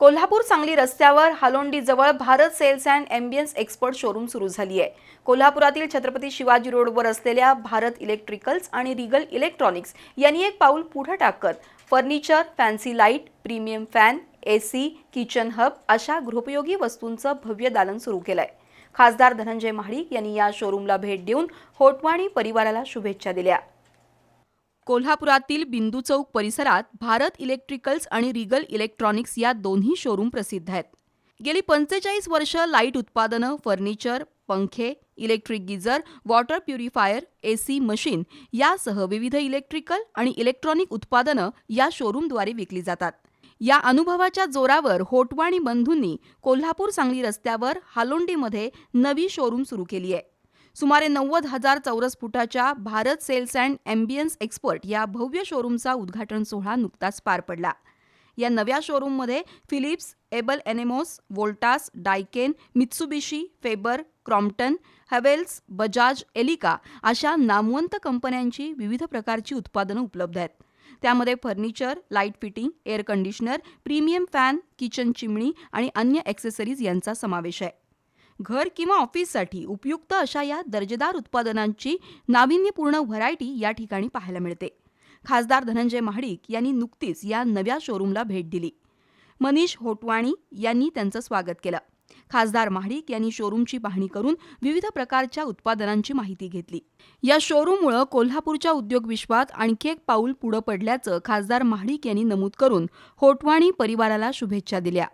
कोल्हापूर सांगली रस्त्यावर हालोंडीजवळ Bharat sales and ambience expert showroom सुरू झाली आहे. कोल्हापुरातील छत्रपती शिवाजी रोडवर असलेल्या भारत इलेक्ट्रिकल्स आणि रिगल इलेक्ट्रॉनिक्स यांनी एक पाऊल पुढे टाकत furniture fancy light premium fan A C kitchen hub अशा गृहोपयोगी वस्तूंचं भव्य दालन सुरू केलं आहे खासदार धनंजय महाडिक यांनी या शोरूमला भेट देऊन होटवाणी परिवाराला शुभेच्छा दिल्या. कोल्हापुरातील बिंदू चौक परिसरात भारत इलेक्ट्रिकल्स आणि रिगल इलेक्ट्रॉनिक्स या दोन्ही शोरूम प्रसिद्ध आहेत. गेली पंचेचाळीस वर्ष लाइट उत्पादनं फर्निचर पंखे electric geyser water purifier AC machine यासह विविध इलेक्ट्रिकल आणि इलेक्ट्रॉनिक उत्पादनं या शोरूमद्वारे विकली जातात. या अनुभवाच्या जोरावर होटवाणी बंधूंनी कोल्हापूर सांगली रस्त्यावर हालोंडीमध्ये नवी शोरूम सुरू केली आहे. सुमारे नव्वद हजार चौरस फुटाच्या Bharat sales and ambience expert या भव्य शोरूमचा उद्घाटन सोहळा नुकताच पार पडला. या नव्या शोरूममध्ये फिलिप्स एबल एनेमोस Voltas Daikin Mitsubishi Faber Crompton Havells Bajaj Elica अशा नामवंत कंपन्यांची विविध प्रकारची उत्पादनं उपलब्ध आहेत. त्यामध्ये furniture light fitting air conditioner premium fan kitchen chimney आणि अन्य ॲक्सेसरीज यांचा समावेश आहे. घर किंवा ऑफिससाठी उपयुक्त अशा या दर्जेदार उत्पादनांची नाविन्यपूर्ण व्हरायटी या ठिकाणी पाहायला मिळते. खासदार धनंजय महाडिक यांनी नुकतीच या नव्या शोरूमला भेट दिली. मनीष होटवाणी यांनी त्यांचं स्वागत केलं. खासदार महाडिक यांनी शोरूमची पाहणी करून विविध प्रकारच्या उत्पादनांची माहिती घेतली. या शोरूममुळे कोल्हापूरच्या उद्योग विश्वात आणखी एक पाऊल पुढं पडल्याचं खासदार महाडिक यांनी नमूद करून होटवाणी परिवाराला शुभेच्छा दिल्या.